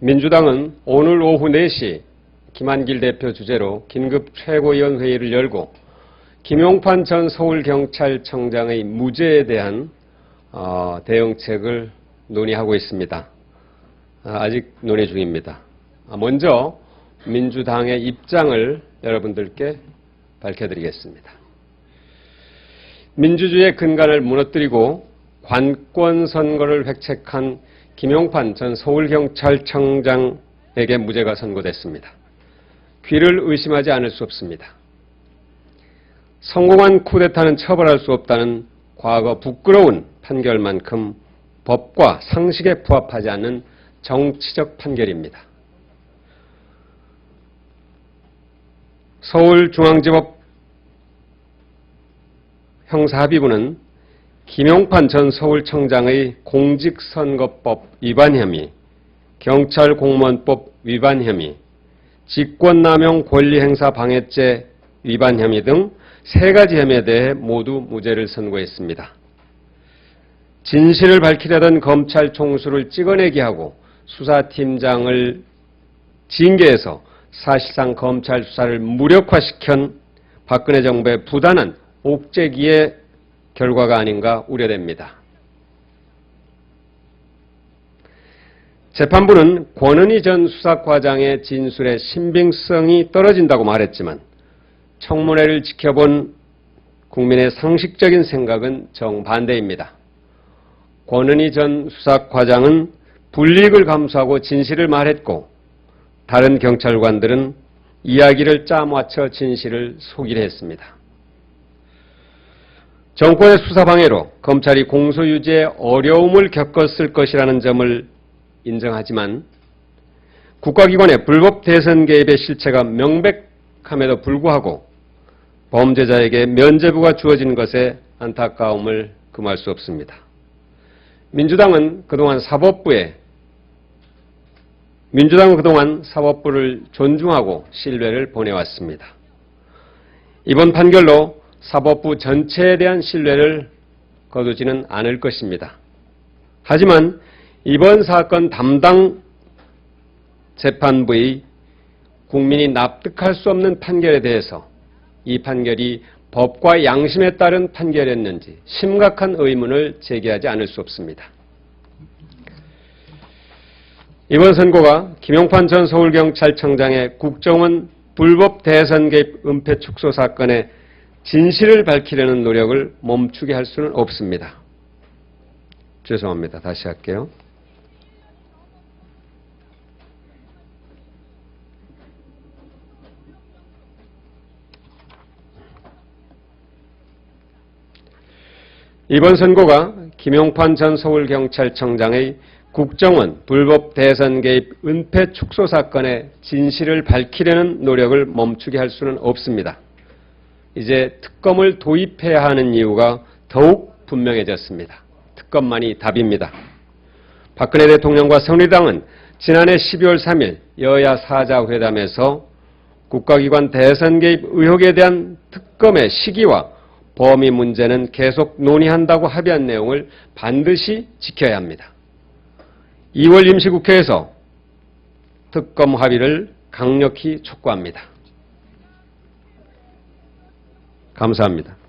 민주당은 오늘 오후 4시 김한길 대표 주재로 긴급 최고위원 회의를 열고 김용판 전 서울경찰청장의 무죄에 대한 어, 대응책을 논의하고 있습니다. 아, 아직 논의 중입니다. 아, 먼저 민주당의 입장을 여러분들께 밝혀드리겠습니다. 민주주의의 근간을 무너뜨리고 관권 선거를 획책한 김용판 전 서울경찰청장에게 무죄가 선고됐습니다. 귀를 의심하지 않을 수 없습니다. 성공한 쿠데타는 처벌할 수 없다는 과거 부끄러운 판결만큼 법과 상식에 부합하지 않는 정치적 판결입니다. 서울중앙지법 형사합의부는 김용판 전 서울청장의 공직선거법 위반 혐의, 경찰 공무원법 위반 혐의, 직권남용 권리행사 방해죄 위반 혐의 등 세 가지 혐의에 대해 모두 무죄를 선고했습니다. 진실을 밝히려던 검찰 총수를 찍어내기 하고 수사팀장을 징계해서 사실상 검찰 수사를 무력화시킨 박근혜 정부의 부단한 옥죄기의 결과가 아닌가 우려됩니다. 재판부는 권은희 전 수사과장의 진술의 신빙성이 떨어진다고 말했지만 청문회를 지켜본 국민의 상식적인 생각은 정반대입니다. 권은희 전 수사과장은 불이익을 감수하고 진실을 말했고 다른 경찰관들은 이야기를 짜맞춰 진실을 속이려 했습니다. 정권의 수사 방해로 검찰이 공소 유지에 어려움을 겪었을 것이라는 점을 인정하지만 국가기관의 불법 대선 개입의 실체가 명백함에도 불구하고 범죄자에게 면죄부가 주어진 것에 안타까움을 금할 수 없습니다. 민주당은 그동안 사법부에 민주당은 그동안 사법부를 존중하고 신뢰를 보내왔습니다. 이번 판결로 사법부 전체에 대한 신뢰를 거두지는 않을 것입니다. 하지만 이번 사건 담당 재판부의 국민이 납득할 수 없는 판결에 대해서 이 판결이 법과 양심에 따른 판결이었는지 심각한 의문을 제기하지 않을 수 없습니다. 이번 선고가 김용판 전 서울경찰청장의 국정원 불법 대선 개입 은폐 축소 사건의 진실을 밝히려는 노력을 멈추게 할 수는 없습니다. 죄송합니다. 다시 할게요. 이번 선고가 김용판 전 서울경찰청장의 국정원 불법 대선 개입 은폐 축소 사건의 진실을 밝히려는 노력을 멈추게 할 수는 없습니다. 이제 특검을 도입해야 하는 이유가 더욱 분명해졌습니다. 특검만이 답입니다. 박근혜 대통령과 새누리당은 지난해 12월 3일 여야 사자회담에서 국가기관 대선 개입 의혹에 대한 특검의 시기와 범위 문제는 계속 논의한다고 합의한 내용을 반드시 지켜야 합니다. 2월 임시국회에서 특검 합의를 강력히 촉구합니다. 감사합니다.